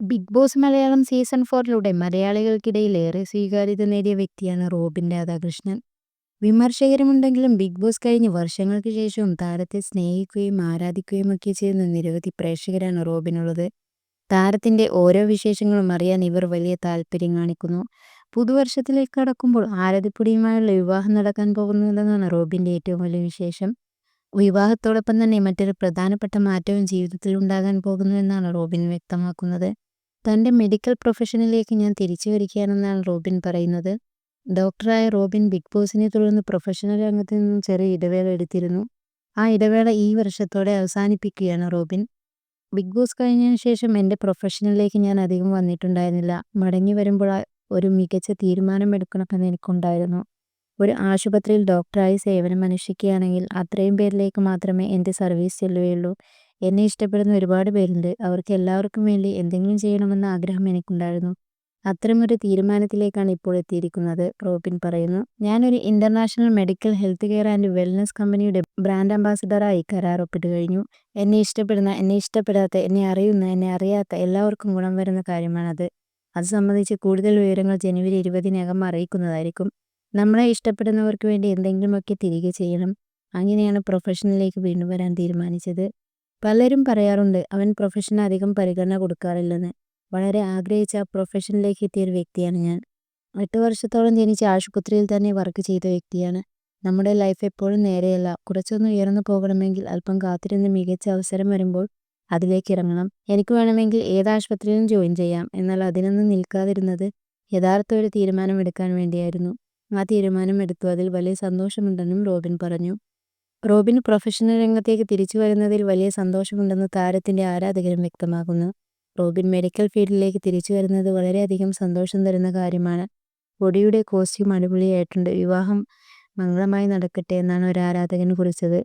Big boss Malayalam season ഫോറിലൂടെ മലയാളികൾക്കിടയിൽ ഏറെ സ്വീകാര്യത നേടിയ വ്യക്തിയാണ് റോബിൻ രാധാകൃഷ്ണൻ. വിമർശകരുമുണ്ടെങ്കിലും ബിഗ് ബോസ് കഴിഞ്ഞ് വർഷങ്ങൾക്ക് ശേഷവും താരത്തെ സ്നേഹിക്കുകയും ആരാധിക്കുകയും ഒക്കെ ചെയ്യുന്ന നിരവധി പ്രേക്ഷകരാണ് റോബിനുള്ളത്. താരത്തിന്റെ ഓരോ വിശേഷങ്ങളും അറിയാൻ ഇവർ വലിയ താല്പര്യം കാണിക്കുന്നു. പുതുവർഷത്തിലേക്ക് കടക്കുമ്പോൾ ആരാധിപ്പുടിയുമായുള്ള വിവാഹം നടക്കാൻ പോകുന്നതെന്നാണ് റോബിന്റെ ഏറ്റവും വലിയ വിശേഷം. വിവാഹത്തോടൊപ്പം തന്നെ മറ്റൊരു പ്രധാനപ്പെട്ട മാറ്റവും ജീവിതത്തിൽ ഉണ്ടാകാൻ പോകുന്നു എന്നാണ് റോബിൻ വ്യക്തമാക്കുന്നത്. തന്റെ മെഡിക്കൽ പ്രൊഫഷനിലേക്ക് ഞാൻ തിരിച്ചു വരികയാണെന്നാണ് റോബിൻ പറയുന്നത്. ഡോക്ടറായ റോബിൻ ബിഗ് ബോസിനെ തുടർന്ന് പ്രൊഫഷണൽ രംഗത്ത് നിന്നും ചെറിയ ഇടവേള എടുത്തിരുന്നു. ആ ഇടവേള ഈ വർഷത്തോടെ അവസാനിപ്പിക്കുകയാണ് റോബിൻ. ബിഗ് ബോസ് കഴിഞ്ഞതിന് ശേഷം എന്റെ പ്രൊഫഷനിലേക്ക് ഞാൻ അധികം വന്നിട്ടുണ്ടായിരുന്നില്ല. മടങ്ങി വരുമ്പോൾ ഒരു മികച്ച തീരുമാനമെടുക്കണമെന്ന് എനിക്കുണ്ടായിരുന്നു. ഒരു ആശുപത്രിയിൽ ഡോക്ടറായി സേവനമനുഷ്ഠിക്കുകയാണെങ്കിൽ അത്രയും പേരിലേക്ക് മാത്രമേ എന്റെ സർവീസ് ചെല്ലുകയുള്ളൂ. എന്നെ ഇഷ്ടപ്പെടുന്ന ഒരുപാട് പേരുണ്ട്. അവർക്ക് എല്ലാവർക്കും വേണ്ടി എന്തെങ്കിലും ചെയ്യണമെന്ന ആഗ്രഹം എനിക്കുണ്ടായിരുന്നു. അത്തരമൊരു തീരുമാനത്തിലേക്കാണ് ഇപ്പോൾ എത്തിയിരിക്കുന്നത് റോബിൻ പറയുന്നു. ഞാനൊരു international medical health care and wellness കമ്പനിയുടെ ബ്രാൻഡ് അംബാസിഡറായി കരാർ ഒപ്പിട്ട് കഴിഞ്ഞു. എന്നെ ഇഷ്ടപ്പെടുന്ന, എന്നെ ഇഷ്ടപ്പെടാത്ത, എന്നെ അറിയുന്ന, എന്നെ അറിയാത്ത എല്ലാവർക്കും ഗുണം വരുന്ന കാര്യമാണത്. അത് സംബന്ധിച്ച് കൂടുതൽ വിവരങ്ങൾ ജനുവരി ഇരുപതിനകം അറിയിക്കുന്നതായിരിക്കും. നമ്മളെ ഇഷ്ടപ്പെടുന്നവർക്ക് വേണ്ടി എന്തെങ്കിലുമൊക്കെ തിരികെ ചെയ്യണം. അങ്ങനെയാണ് പ്രൊഫഷനിലേക്ക് വീണ്ടും വരാൻ തീരുമാനിച്ചത്. പലരും പറയാറുണ്ട് അവൻ പ്രൊഫഷന് അധികം പരിഗണന കൊടുക്കാറില്ലെന്ന്. വളരെ ആഗ്രഹിച്ച ആ പ്രൊഫഷനിലേക്ക് എത്തിയ ഒരു വ്യക്തിയാണ് ഞാൻ. എട്ട് വർഷത്തോളം ജനിച്ച് ആശുപത്രിയിൽ തന്നെ വർക്ക് ചെയ്ത വ്യക്തിയാണ്. നമ്മുടെ ലൈഫ് എപ്പോഴും നേരെയല്ല. കുറച്ചൊന്ന് ഉയർന്നു പോകണമെങ്കിൽ അല്പം കാത്തിരുന്ന് മികച്ച അവസരം വരുമ്പോൾ അതിലേക്ക് ഇറങ്ങണം. എനിക്ക് വേണമെങ്കിൽ ഏത് ആശുപത്രിയിലും ജോയിൻ ചെയ്യാം. എന്നാൽ അതിനൊന്നും നിൽക്കാതിരുന്നത് യഥാർത്ഥ ഒരു തീരുമാനം എടുക്കാൻ വേണ്ടിയായിരുന്നു. ആ തീരുമാനം എടുത്തു. അതിൽ വലിയ സന്തോഷമുണ്ടെന്നും റോബിൻ പറഞ്ഞു. റോബിന് പ്രൊഫഷണൽ രംഗത്തേക്ക് തിരിച്ചു വരുന്നതിൽ വലിയ സന്തോഷമുണ്ടെന്ന് താരത്തിന്റെ ആരാധകരും വ്യക്തമാക്കുന്നു. റോബിൻ മെഡിക്കൽ ഫീൽഡിലേക്ക് തിരിച്ചു വരുന്നത് വളരെയധികം സന്തോഷം തരുന്ന കാര്യമാണ്. ബോഡിയുടെ കോസ്റ്റ്യൂം അടിപൊളിയായിട്ടുണ്ട്. വിവാഹം മംഗളമായി നടക്കട്ടെ എന്നാണ് ഒരു ആരാധകൻ കുറിച്ചത്.